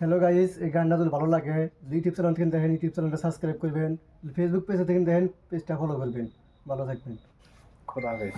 Hello guys এই গানটা যদি ভালো লাগে ইউটিউব চ্যানেল থেকে দেখেন ইউটিউব চ্যানেলটা সাবস্ক্রাইব করবেন। ফেসবুক পেজ থেকে দেখেন পেজটা ফলো করবেন। ভালো থাকবেন। খোদা হাফেজ।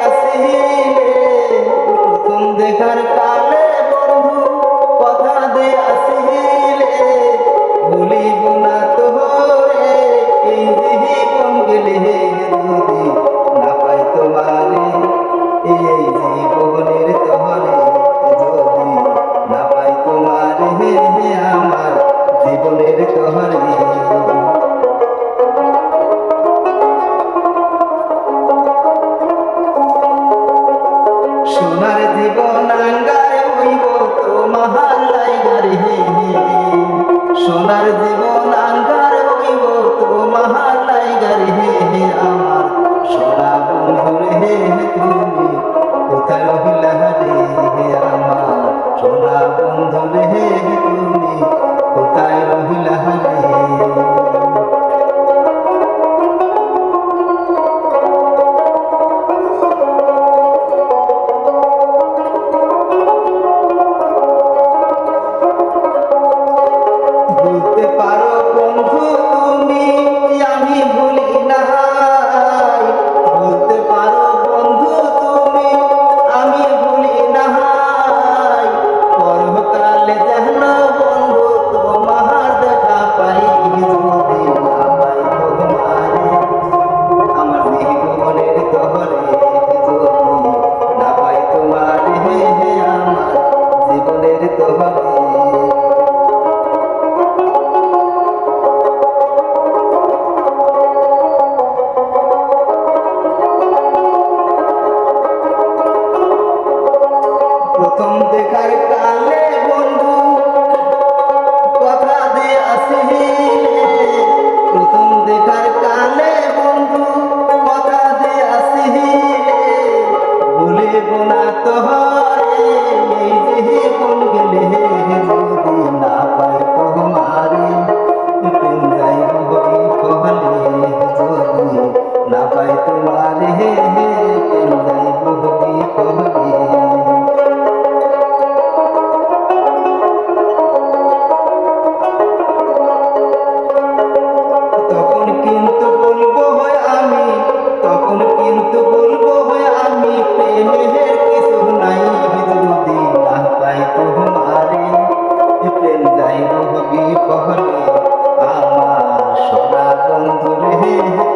আসিলে প্রথম দেখার কাজ সোনার জীবন আঙ্গার হইব তোমার লাইগার হে হে আমার সোনা বন্ধুর হে তুমি। প্রথম দেখার কালে বন্ধু, কথা দিয়ে আসিবি প্রথম দেখার কালে বন্ধু, কথা দিয়ে আসিবি বলে বোনা তো বিপহরে আমার সোনা বন্ধু রে।